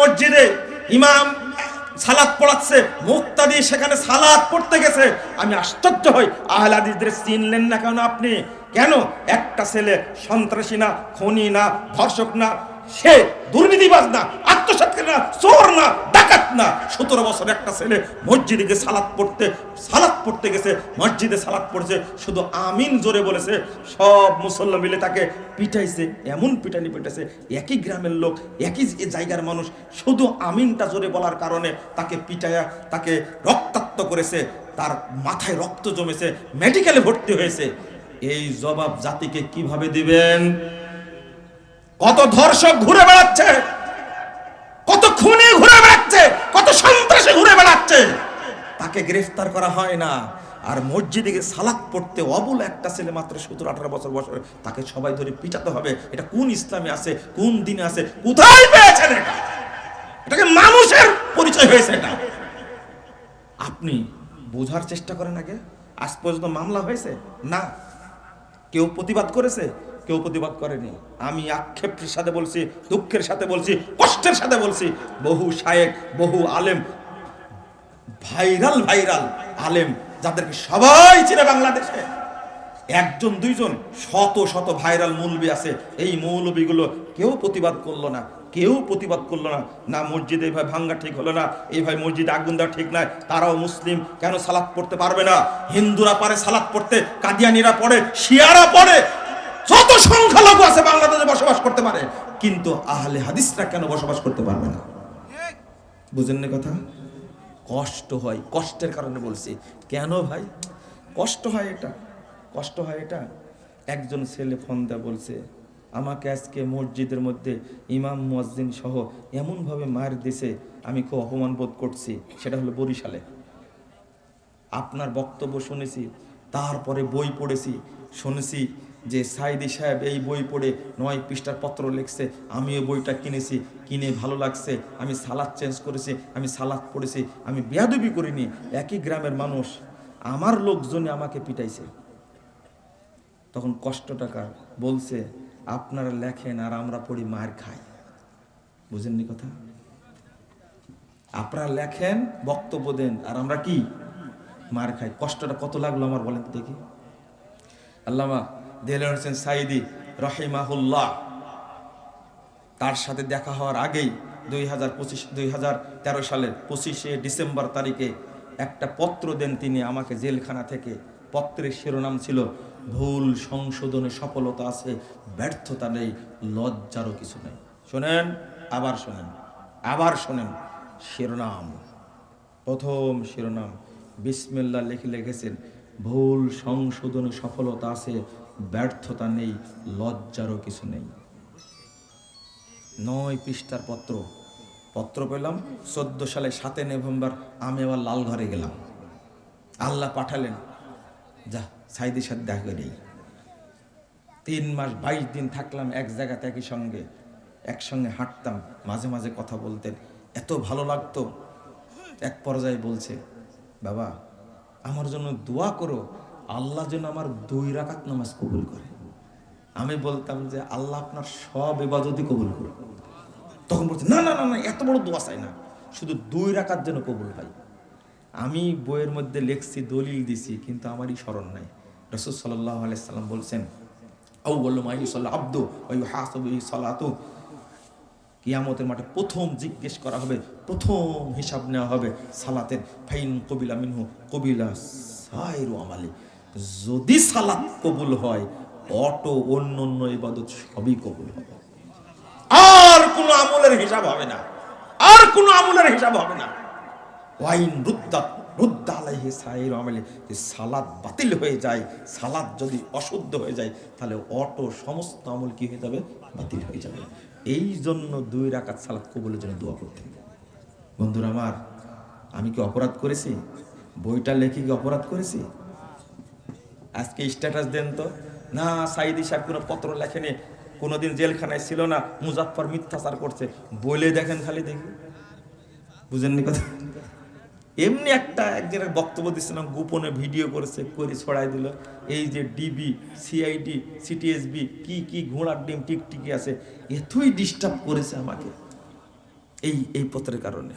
মসজিদে ইমাম সালাদ পড়াচ্ছে, মুক্তাদি সেখানে সালাদ পড়তে গেছে। আমি আশ্চর্য হই আহলাদিদের চিনলেন না কেন আপনি? কেন? একটা ছেলে সন্ত্রাসী না, খনি না, ধর্ষক না সে দুর্নীতিবাজ না, আত্মসাৎকারী না, চোর না, ডাকাত না। সতেরো বছর একটা ছেলে মসজিদে গিয়ে সালাদ পড়তে সালাদ পড়তে গেছে, মসজিদে সালাদ পড়ছে, শুধু আমিন জোরে বলেছে, সব মুসল্লা মিলে তাকে পিটাইছে, এমন পিটানি পিটাইছে, একই গ্রামের লোক, একই জায়গার মানুষ, শুধু আমিনটা জোরে বলার কারণে তাকে পিটায়া, তাকে রক্তাক্ত করেছে, তার মাথায় রক্ত জমেছে, মেডিকেলে ভর্তি হয়েছে। এই জবাব জাতিকে কীভাবে দিবেন? কত ধর্ষক ঘুরে বেড়াচ্ছে, কত খুনি ঘুরে বেড়াচ্ছে, কত সন্ত্রাসী ঘুরে বেড়াচ্ছে। তাকে গ্রেফতার করা হয় না। আর মসজিদে সালাত পড়তে অবুল একটা ছেলে মাত্র সতেরো আঠারো বছর বছর তাকে সবাই ধরে পিটাতে হবে। এটা কোন ইসলামে আছে, কোন দিনে আছে, কোথায় পেয়েছেন এটা? এটাকে মানুষের পরিচয় হয়েছে এটা। আপনি বোঝার চেষ্টা করেন আগে। আজ পর্যন্ত মামলা হয়েছে? না। কেউ প্রতিবাদ করেছে? কেউ প্রতিবাদ করেনি। আমি আক্ষেপের সাথে বলছি, দুঃখের সাথে বলছি, কষ্টের সাথে বলছি, বহু শায়েক, বহু আলেম, ভাইরাল ভাইরাল আলেম যাদেরকে সবাই চিনে বাংলাদেশে। একজন, দুইজন, শত শত ভাইরাল মৌলবি আছে। এই মৌলবিগুলো কেউ প্রতিবাদ করল না, কেউ প্রতিবাদ করল না। না মসজিদে এই এইভাবে ভাঙ্গা ঠিক হলো না এই এইভাবে মসজিদে আগুন দেওয়া ঠিক নয় তারাও মুসলিম, কেন সালাদ পড়তে পারবে না? হিন্দুরা পারে সালাদ পড়তে, কাদিয়ানিরা পড়ে, শিয়ারা পড়ে যত সংখ্যালঘু আছে বাংলাদেশে বসবাস করতে পারে, কিন্তু আহলে হাদিসরা কেন বসবাস করতে পারবে না? বুঝেন না কথা? কষ্ট হয়, কষ্টের কারণে বলছি। কেন ভাই? কষ্ট হয় এটা, কষ্ট হয় এটা। একজন ছেলে ফোন দেয়া বলছে, আমাকে আজকে মসজিদের মধ্যে ইমাম, মুয়াজ্জিন সহ এমনভাবে মার দিছে, আমি খুব অপমান বোধ করছি। সেটা হলো বরিশালে। আপনার বক্তব্য শুনেছি, তারপরে বই পড়েছি, শুনেছি যে সাইদি সাহেব এই বই পড়ে নয় পৃষ্ঠার পত্র লিখছে আমিও বইটা কিনেছি, কিনে ভালো লাগছে, আমি সালাদ চেঞ্জ করেছি, আমি সালাদ পড়েছি, আমি বেয়াদবি করিনি, একই গ্রামের মানুষ, আমার লোকজনে আমাকে পিটাইছে। তখন কষ্ট টাকা বলছে, আপনারা লেখেন আর আমরা পড়ি মার খাই। বুঝেননি কথা? আপনারা লেখেন, বক্তব্য দেন, আর আমরা কি মার খাই? কষ্টটা কত লাগল আমার বলেন দেখি। আল্লামা হোসেন সাইদি রহিমাহুল্লাহ। তার সাথে দেখা হওয়ার আগেই দুই হাজার পঁচিশ, দুই হাজার তেরো সালের পঁচিশে ডিসেম্বর তারিখে একটা পত্র দেন তিনি আমাকে জেলখানা থেকে। পত্রের শিরোনাম ছিল, ভুল সংশোধনে সফলতা আছে, ব্যর্থতা নেই, লজ্জারও কিছু নেই। শোনেন, আবার শোনেন আবার শোনেন শিরোনাম। প্রথম শিরোনাম বিসমিল্লা লিখে লিখেছেন, ভুল সংশোধনে সফলতা আছে ব্যর্থতা নেই, লজ্জারও কিছু নেই। নয় পৃষ্ঠার পত্র। পত্র পেলাম, চোদ্দ সালে সাতে নভেম্বর আমি আবার লাল ঘরে গেলাম। আল্লাহ পাঠালেন, যা, সাইদের সাথে দেখা করেই তিন মাস বাইশ দিন থাকলাম এক জায়গাতে একই সঙ্গে, একসঙ্গে হাঁটতাম, মাঝে মাঝে কথা বলতেন। এত ভালো লাগতো, এক পর্যায়ে বলছে, বাবা, আমার জন্য দোয়া করো আল্লাহ যেন আমার দুই রাকাত নামাজ কবুল করে। আমি বলতাম যে আল্লাহ আপনার সব এবাদতই কবুল করুন তখন বলছে, না না না না, এত বড় দোয়া চাই না। শুধু দুই রাকাত যেন কবুল হয় আমি বইয়ের মধ্যে লেখছি, দলিল দিছি, কিন্তু আমারই স্মরণ নাই। রসুল সাল্লাহ আলাইসাল্লাম বলছেন আউ বলল মাই সাল্লাহ আব্দু ওই হাসব সালাতু। কিয়ামতের মাঠে প্রথম জিজ্ঞেস করা হবে, প্রথম হিসাব নেওয়া হবে সালাতের। ফাইন কবিলা মিনহু কবিলা সাইরু আমালি। যদি সালাত কবুল হয়, অটো অন্য অন্য ইবাদত সবই কবুল হবে। আর কোনো আমলের হিসাব হবে না। আর কোনো আমলের হিসাব হবে না। ওয়াইন রুদ্দাত রুদ্দা আলাইহি সাইর আমলে, যে সালাদ বাতিল হয়ে যায় সালাদ যদি অশুদ্ধ হয়ে যায়, তাহলে অটো সমস্ত আমল কি হয়ে যাবে? বাতিল হয়ে যাবে। এই জন্য দুই রাকাত সালাদ কবুলের জন্য দোয়া করতে। বন্ধুরা আমার, আমি কি অপরাধ করেছি? বইটা লেখে কি অপরাধ করেছি? আজকে স্ট্যাটাস দেন তো। না সাইদি সাহেব কোনো পত্র লেখেনি। কোনোদিন জেলখানায় ছিল না, মুজাফফর মিথ্যাচার করছে। বলে দেখেন খালি দেখি। বুঝেননি কথা? এমনি একটা একজনের বক্তব্য দিচ্ছিলাম গোপনে ভিডিও করেছে করে ছড়াই দিল। এই যে ডিবি সিআইডি সিটিএসবি কি কি ঘোড়ার ডিম টিকটিকি আছে, এতই ডিস্টার্ব করেছে আমাকে এই এই পত্রের কারণে।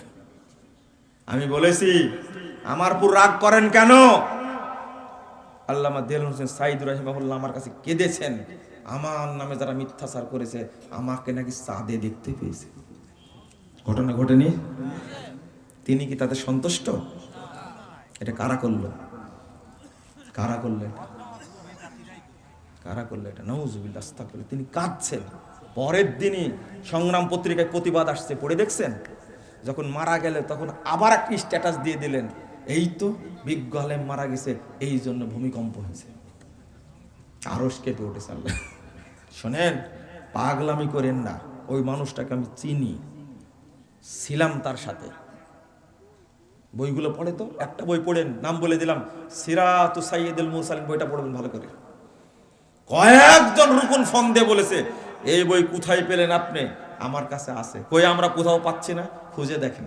আমি বলেছি, আমার উপর রাগ করেন কেন? আল্লামা দেল হোসেন সাইদুর রহিমাহুল্লাহ আমার কাছে কেঁদেছেন। আমার নামে যারা মিথ্যাচার করেছে, আমাকে নাকি সাদে দেখতে পেয়েছে। ঘটনা ঘটেনি? তিনি কি তাদের সন্তুষ্ট? এটা কারা করল? কারা করল এটা? কারা করল এটা? নওজুবিল্লাহ আস্তাগফিরুল্লাহ। তিনি কাঁদছেন। পরের দিনই সংগ্রাম পত্রিকায় প্রতিবাদ আসছে। পড়ে দেখছেন? যখন মারা গেলে তখন আবার একটি স্ট্যাটাস দিয়ে দিলেন। এই তো বিজ্ঞ আলেম মারা গেছে, এই জন্য ভূমিকম্প হয়েছে। আরস কেঁপে উঠেছে আল্লাহ। শোনেন, পাগলামি করেন না, ওই মানুষটাকে আমি চিনি, ছিলাম তার সাথে। বইগুলো পড়ে তো? একটা বই পড়েন, নাম বলে দিলাম, সিরাতু সাইয়দুল মুরসালিন, বইটা পড়বেন ভালো করে। কয়েকজন রুকুন ফোন দিয়ে বলেছে, এই বই কোথায় পেলেন আপনি? আমার কাছে আছে। কই, আমরা কোথাও পাচ্ছি না, খুঁজে দেখেন।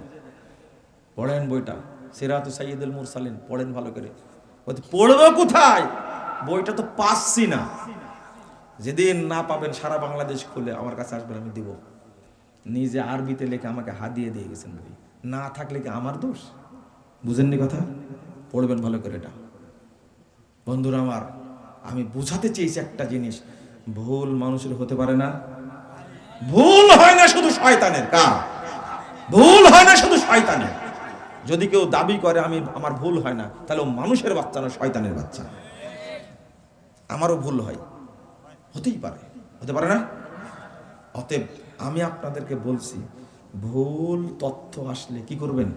পড়েন বইটা। সিরাতু সাইয়দুল মুরসালিন, পড়েন ভালো করে। পড়ব কোথায়? বইটা তো পাচ্ছি না। যেদিন না পাবেন, সারা বাংলাদেশ খুলে আমার কাছে আসবেন, আমি দিব। নিজে আরবিতে লেখে আমাকে হাদিয়ে দিয়ে গেছেন বই। না থাকলে কি আমার দোষ? বুঝেননি কথা? পড়বেন ভালো করে এটা। বন্ধুরা আমার, আমি বোঝাতে চেয়েছি একটা জিনিস। ভুল মানুষের হতে পারে না। ভুল হয় না শুধু শয়তানের, কার? ভুল হয় না শুধু শয়তানের। যদি কেউ দাবি করে আমি, আমার ভুল হয় না, তাহলে ও মানুষের বাচ্চা না, শয়তানের বাচ্চা। আমারও ভুল হয়। হতেই পারে। হতে পারে না? অতএব আমি আপনাদেরকে বলছি, ভুল তথ্য আসলে কি করবেন?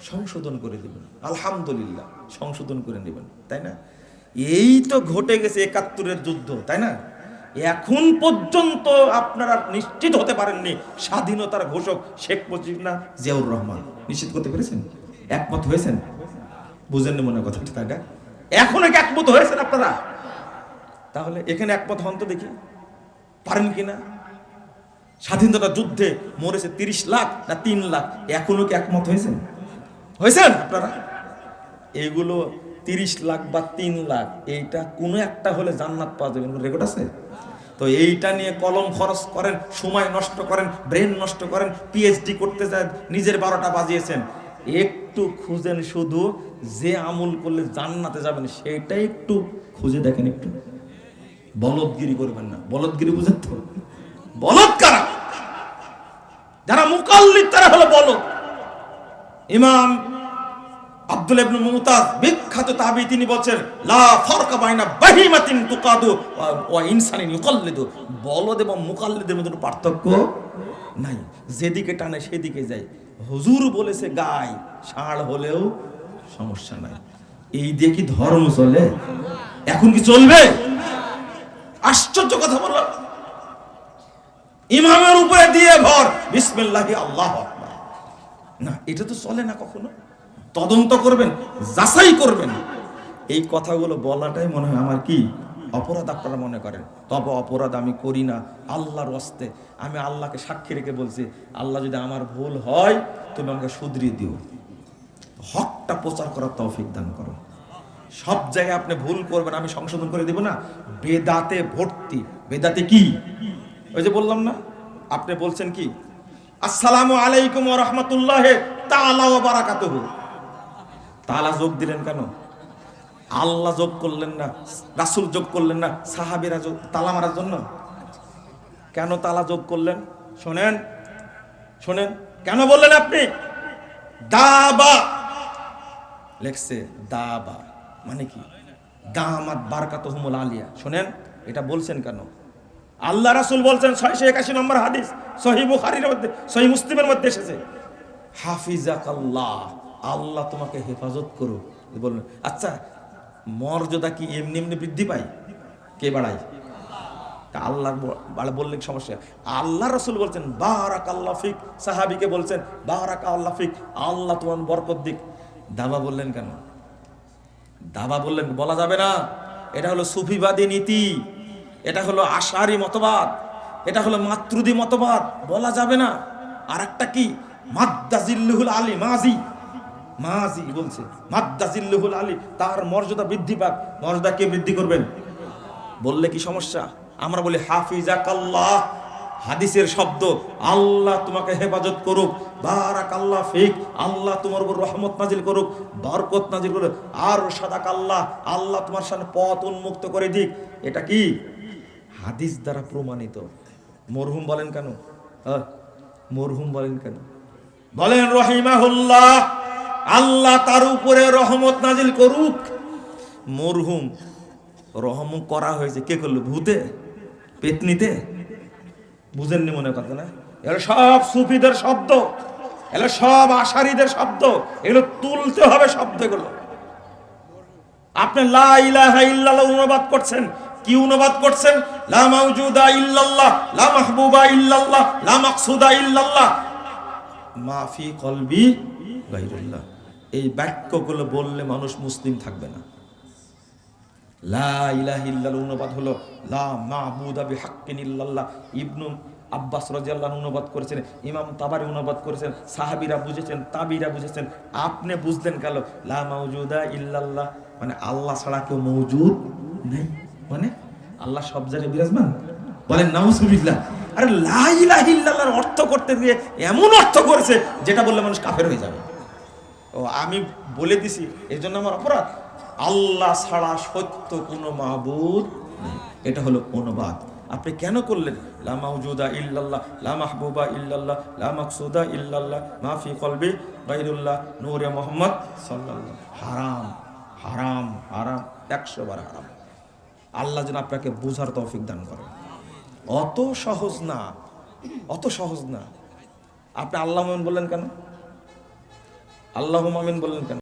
সংশোধন করে দেবেন। আলহামদুলিল্লাহ, সংশোধন করে নেবেন। তাই না? এই তো ঘটে গেছে একাত্তরের যুদ্ধ, তাই না? এখন পর্যন্ত আপনারা নিশ্চিত হতে পারেননি স্বাধীনতার ঘোষক শেখ মুজিব না। জিয়াউর রহমান নিশ্চিত করতে পেরেছেন? একমত হয়েছেন? বুঝেননি মনে কথাটা তাই না? এখনও কি একমত হয়েছেন আপনারা? তাহলে এখানে একমত হন তো দেখি। পারেন কিনা স্বাধীনতা যুদ্ধে মরেছে তিরিশ লাখ না তিন লাখ? এখনও কি একমত হয়েছেন? হয়েছেন আপনারা? এইগুলো তিরিশ লাখ বা তিন লাখ, এইটা কোনো একটা হলে জান্নাত পাওয়া যাবে। রেকর্ড আছে? তো এইটা নিয়ে কলম খরচ করেন, সময় নষ্ট করেন ব্রেন নষ্ট করেন পিএইচডি করতে যান নিজের বারোটা বাজিয়েছেন। একটু খুঁজেন শুধু যে আমল করলে জান্নাতে যাবেন সেটাই একটু খুঁজে দেখেন একটু। বলদগিরি করবেন না। বলদগিরি বুঝেন তো? বলদ কারা? যারা মুকাল্লিদ, তারা হলো বলদ। ইমাম আব্দুল ইবনে মুমতাজ বিখ্যাত তাবি তিনি বলছেন লা ফারকা বাইনা বাহিমাতিন তুকাদু ওয়া- ইনসানিন ইউকাল্লিদু। বলদ এবং মুকাল্লিদের মধ্যে পার্থক্য নাই। যেদিকে টানে সেদিকে যায়। হুজুর বলেছে গাই ষাঁড় হলেও সমস্যা নাই। এই দিয়ে কি ধর্ম চলে? এখন কি চলবে? আশ্চর্য কথা বলো ইমামের উপরে দিয়ে ভর। বিসমিল্লাহি আল্লাহ না এটা তো চলে না কখনো? তদন্ত করবেন, যাচাই করবেন। এই কথাগুলো বলাটাই মনে হয় আমার কি? অপরাধ আপনারা মনে করেন। তবে অপরাধ আমি করি না, আল্লাহর হস্তে। আমি আল্লাহকে সাক্ষী রেখে বলছি, আল্লাহ যদি আমার ভুল হয়, তুমি আমাকে শুধরিয়ে দিও। হকটা প্রচার করার তৌফিক দান করো। সব জায়গায় আপনি ভুল করবেন, আমি সংশোধন করে দেব না। বেদাতে ভর্তি। বেদাতে কি? ওই যে বললাম না, আপনি বলছেন কি, আসসালামু আলাইকুম রাহমাতুল্লাহ ওয়া বারাকাতুহু। তাআলা যোগ দিলেন কেন? আল্লাহ যোগ করলেন না, রাসূল যোগ করলেন না, সাহাবীরা যোগ, তালা মারার জন্য? কেন তালা যোগ করলেন? শোনেন শোনেন, কেন বললেন আপনি? দাবা। লেখছে দাবা মানে কি? দামাত বারকাত হুমুল আলিয়া। শোনেন, এটা বলছেন কেন? আল্লাহ রাসুল বলছেন, ছয়শো একাশি নম্বর হাদিস সহি বুখারির মধ্যে সহি মুসলিমের মধ্যে এসেছে। হাফিজাক আল্লাহ আল্লাহ তোমাকে হেফাজত করো বললেন আচ্ছা মর্যাদা কি এমনি এমনি বৃদ্ধি পায়? কে বাড়ায়? তা বাড়া বললে সমস্যা। আল্লাহ রসুল বলছেন বারাক আল্লাহ ফিক। সাহাবিকে বলছেন বারাক আল্লাহ ফিক। আল্লাহ তোমার বরকত দিক। দাবা বললেন কেন? দাবা বললেন, বলা যাবে না। এটা হলো সুফিবাদী নীতি। এটা হলো আশারি মতবাদ। এটা হলো মাতৃদি মতবাদ। বলা যাবে না। আর একটা কি? মাদ্দাজিল্লুহুল আলী মাজি। মাজি বলছে, মাদ্দাজিল্লুহুল আলী, তার মর্যাদা বৃদ্ধি পাক। মর্যাদা কে বৃদ্ধি করবেন? বললে কি সমস্যা? আমরা বলি, হাফিজাকাল্লাহ, হাদিসের শব্দ, আল্লাহ তোমাকে হেফাজত করুক বারাক আল্লাহ ফিক, আল্লাহ তোমার উপর রহমত নাজিল করুক, বরকত নাজিল করুক, আর সাদাক আল্লাহ আল্লাহ তোমার সামনে পথ উন্মুক্ত করে দিক। এটা কি? হাদিস দ্বারা প্রমাণিত। মরহুম বলেন কেন? মরহুম বলেন কেন? বলেন, রহিমাহুল্লাহ আল্লাহ তার উপরে রহমত নাজিল করুক। মরহুম, রহম করা হয়েছে। কে করল? ভূতে? পেতনিতে? বুঝেননি মনে কথা না? এগুলো সব সুফিদের শব্দ। এগুলো সব আশারিদের শব্দ। এগুলো তুলতে হবে শব্দ এগুলো আপনি লা ইলাহা ইল্লাল্লাহ অনুবাদ করছেন। কি অনুবাদ করছেন? লা মাউজুদা ইল্লাল্লাহ, লা মাহবুবা ইল্লাল্লাহ, লা মাকসুদা ইল্লাল্লাহ। মা ফি কলবি গায়রুল্লাহ। এই বাক্যগুলো বললে মানুষ মুসলিম থাকবে না। লা ইলাহা অনুবাদ হলো, লা মাবুদা বিহাক্কিন ইল্লাল্লাহ। ইবনু আব্বাস রাদিয়াল্লাহু অনুবাদ করেছেন, ইমাম তাবারি অনুবাদ করেছেন, সাহাবীরা বুঝেছেন, তাবিরা বুঝেছেন, আপনি বুঝলেন কেন? লা মাউজুদা ইল্লাল্লাহ। মানে আল্লাহ ছাড়া কেউ মৌজুদ নেই। মানে আল্লাহ সব জায়গায় বিরাজমান। বলেন, নাউজুবিল্লাহ। আরে লা ইলাহা ইল্লাল্লাহর অর্থ করতে গিয়ে এমন অর্থ করেছে, যেটা বললে মানুষ কাফের হয়ে যাবে। ও, আমি বলে দিছি এই জন্য আমার অপরাধ। আল্লাহ ছাড়া সত্য কোনো মাহবুদ। এটা হলো অনুবাদ। আপনি কেন করলেন? লা মাউজুদা ইল্লাল্লাহ, লা মাহবুবা ইল্লাল্লাহ, লা মাকসুদা ইল্লাল্লাহ মাফি কলবি গাইরুল্লাহ নূরে মোহাম্মদ সাল্লাল্লাহ হারাম হারাম হারাম, একশো বার হারাম। আল্লাহ যেন আপনাকে বুঝার তৌফিক দান করে অত সহজ না, অত সহজ না। আপনি আল্লাহ মোমেন বললেন কেন? আল্লাহ মামিন বললেন কেন?